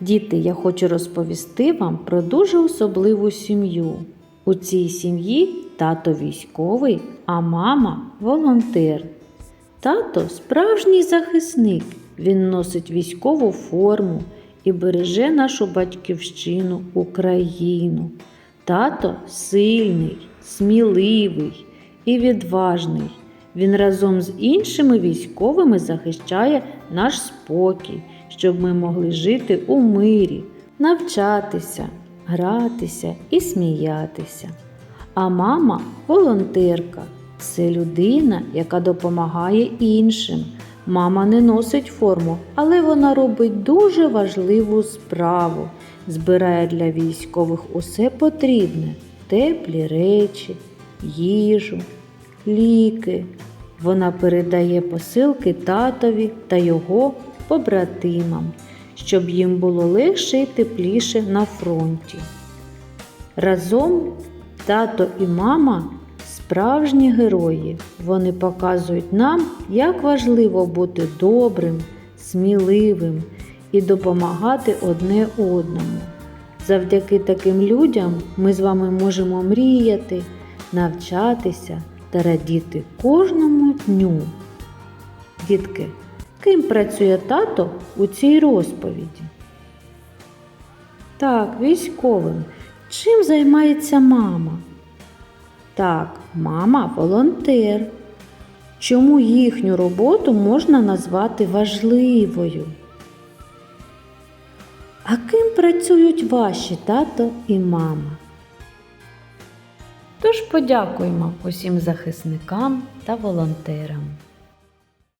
Діти, я хочу розповісти вам про дуже особливу сім'ю. У цій сім'ї тато військовий, а мама волонтер. Тато справжній захисник. Він носить військову форму і береже нашу батьківщину Україну. Тато сильний, сміливий і відважний. Він разом з іншими військовими захищає наш спокій, щоб ми могли жити у мирі, навчатися, гратися і сміятися. А мама волонтерка. Це людина, яка допомагає іншим. Мама не носить форму, але вона робить дуже важливу справу. Збирає для військових усе потрібне: теплі речі, їжу, ліки. Вона передає посилки татові та його побратимам, щоб їм було легше і тепліше на фронті. Разом тато і мама справжні герої. Вони показують нам, як важливо бути добрим, сміливим і допомагати одне одному. Завдяки таким людям ми з вами можемо мріяти, навчатися та радіти кожному дню. Дітки, ким працює тато у цій розповіді? Так, військовим. Чим займається мама? Так, мама волонтер. Чому їхню роботу можна назвати важливою? А ким працюють ваші тато і мама? Тож подякуємо усім захисникам та волонтерам.